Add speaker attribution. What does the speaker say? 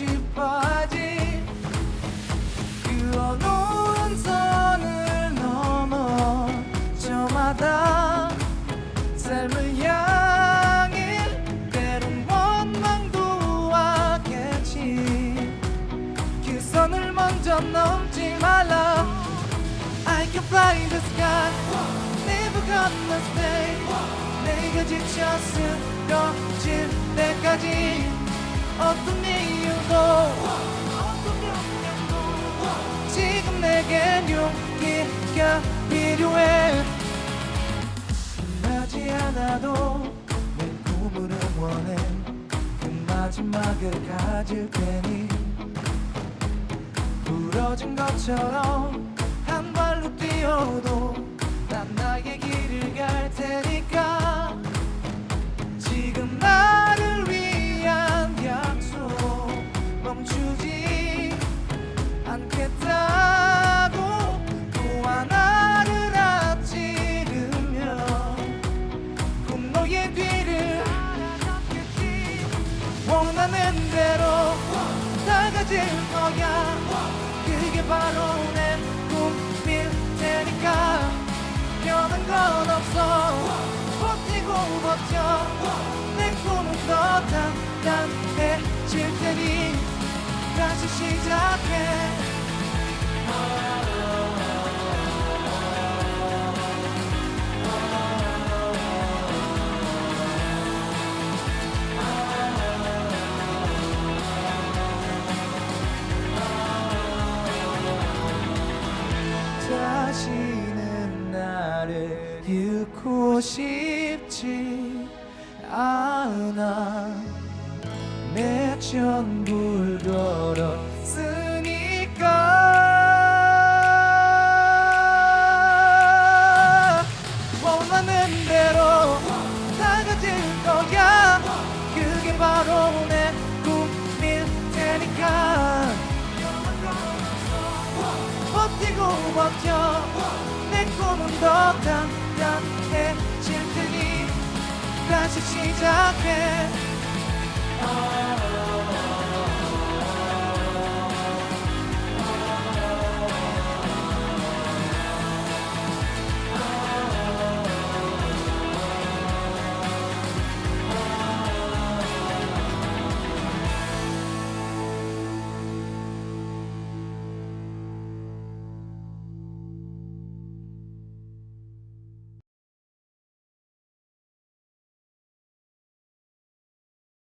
Speaker 1: 싶어 하지. 그어놓은 선을 넘어 저마다 삶을 향해 때론 원망도 하겠지. 그 선을 먼저 넘지 말라. I can fly in the sky. Never gonna stay 내가 지쳐 쓰러질 때까지. 어떤 이유도 어떤 명령도 지금 내겐 용기가 필요해. 하지 않아도 내 꿈을 응원해. 그 마지막을 가질 테니. 부러진 것처럼 다가질 거야 그게 바로 내 꿈일 테니까. 변한 건 없어. 버티고 버텨. 내 꿈은 더 단단해질 테니. 다시 시작해 잃고 싶지 않아. 내 전부를 걸었으니까. 원하는 대로 다 가질 거야. 그게 바로 내 꿈일 테니까. 버티고 버텨. 내 꿈은 더 단단해질 테니 다시 시작해